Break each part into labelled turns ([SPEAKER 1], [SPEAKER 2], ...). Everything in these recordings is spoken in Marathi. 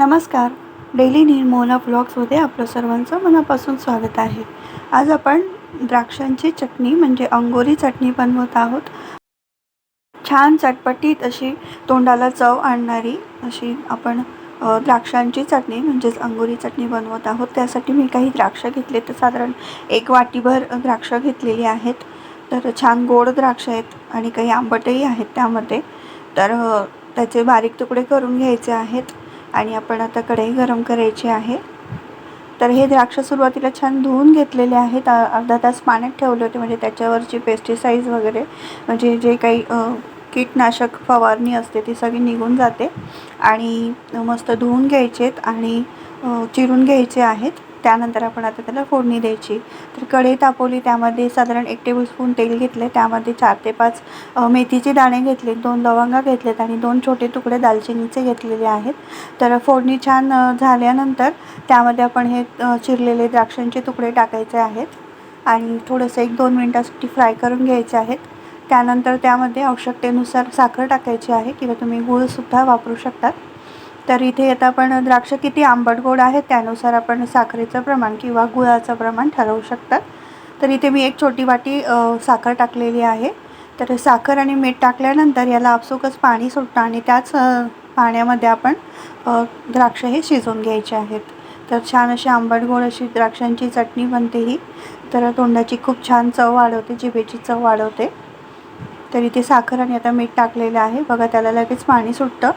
[SPEAKER 1] नमस्कार. डेली निर्मोला ब्लॉग्समध्ये आपलं सर्वांचं मनापासून स्वागत आहे. आज आपण द्राक्षांची चटणी म्हणजे अंगोरी चटणी बनवत आहोत. छान चटपटीत अशी तोंडाला चव आणणारी अशी आपण द्राक्षांची चटणी म्हणजेच अंगोरी चटणी बनवत आहोत. त्यासाठी मी काही द्राक्ष घेतले तर साधारण एक वाटीभर द्राक्ष घेतलेली आहेत. तर छान गोड द्राक्ष आहेत आणि काही आंबटही आहेत त्यामध्ये. तर त्याचे बारीक तुकडे करून घ्यायचे आहेत. आणि आपण आता कढई गरम करायची आहे. तर हे द्राक्ष सुरुवातीला छान धुवून घेतलेले आहेत. अर्धा तास पाण्यात ठेवले होते म्हणजे त्याच्यावरची पेस्टिसाईज वगैरे म्हणजे जे काही कीटनाशक फवारणी असते ती सगळी निघून जाते. आणि मस्त धुवून घ्यायचेत आणि चिरून घ्यायचे आहेत. त्यानंतर आपण आता त्याला फोडणी द्यायची. तर कढई तापवली त्यामध्ये साधारण एक टेबलस्पून तेल घेतले त्यामध्ये चार ते पाच मेथीचे दाणे घेतले दोन लवंगा घेतलेत आणि दोन छोटे तुकडे दालचिनीचे घेतलेले आहेत. तर फोडणी छान झाल्यानंतर त्यामध्ये आपण हे चिरलेले द्राक्षांचे तुकडे टाकायचे आहेत आणि थोडंसं एक दोन मिनटासाठी फ्राय करून घ्यायचे आहेत. त्यानंतर त्यामध्ये आवश्यकतेनुसार साखर टाकायची आहे किंवा तुम्ही गूळसुद्धा वापरू शकतात. तर इथे आता आपण द्राक्ष किती आंबट गोड आहेत त्यानुसार आपण साखरेचं प्रमाण किंवा गुळाचं प्रमाण ठरवू शकतात. तर इथे मी एक छोटी वाटी साखर टाकलेली आहे. तर साखर आणि मीठ टाकल्यानंतर याला आपसुकच पाणी सुटतं आणि त्याच पाण्यामध्ये आपण द्राक्ष हे शिजवून घ्यायचे आहेत. तर छान अशी आंबट गोड अशी द्राक्षांची चटणी बनते ही. तर तोंडाची खूप छान चव वाढवते जिभेची चव वाढवते. तर इथे साखर आणि आता मीठ टाकलेलं आहे. बघा त्याला लगेच पाणी सुटतं.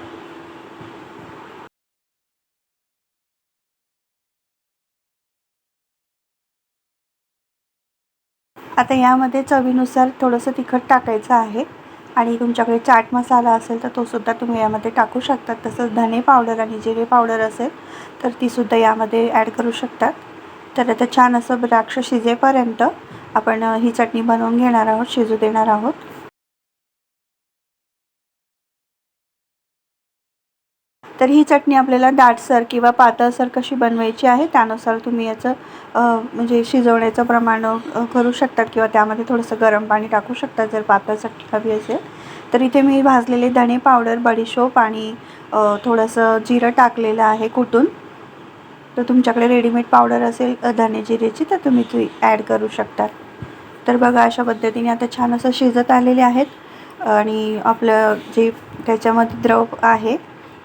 [SPEAKER 1] आता यामध्ये चवीनुसार थोडंसं तिखट टाकायचं आहे. आणि तुमच्याकडे चाट मसाला असेल तर तो सुद्धा तुम्ही यामध्ये टाकू शकतात तसंच धने पावडर आणि जिरे पावडर असेल तर तीसुद्धा यामध्ये ॲड करू शकतात. तर आता छान असं द्राक्ष शिजेपर्यंत आपण ही चटणी बनवून घेणार आहोत शिजू देणार आहोत. तर ही चटणी आपल्याला दाटसर किंवा पातळसर कशी बनवायची आहे त्यानुसार तुम्ही याचं म्हणजे शिजवण्याचं प्रमाण करू शकतात किंवा त्यामध्ये थोडंसं गरम पाणी टाकू शकता जर पातळ चटणी हवी असेल. तर इथे मी भाजलेले धणे पावडर बडीशोप आणि थोडंसं जिरं टाकलेलं आहे कुटून. तर तुमच्याकडे रेडीमेड पावडर असेल धने जिरेची तर तुम्ही ती ॲड करू शकता. तर बघा अशा पद्धतीने आता छान असं शिजत आलेले आहेत. आणि आपलं जे त्याच्यामध्ये द्रव आहे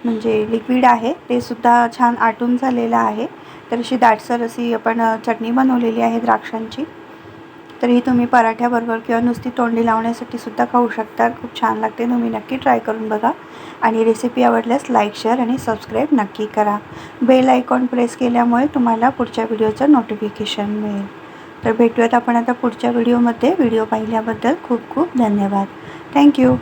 [SPEAKER 1] म्हणजे लिक्विड आहे ते सुद्धा छान आटून झालेलं आहे. तर अशी दाटसर अशी आपण चटणी बनवलेली आहे द्राक्षांची. तर ही तुम्ही पराठ्याबरोबर किंवा नुसती तोंडी लावण्यासाठी सुद्धा खाऊ शकता. खूप छान लागते. तुम्ही नक्की ट्राय करून बघा. आणि रेसिपी आवडल्यास लाईक शेअर आणि सबस्क्राईब नक्की करा. बेल आयकॉन प्रेस केल्यामुळे तुम्हाला पुढच्या व्हिडिओचं नोटिफिकेशन मिळेल. तर भेटूयात आपण आता पुढच्या व्हिडिओमध्ये व्हिडिओ पाहिल्याबद्दल खूप खूप धन्यवाद. थँक्यू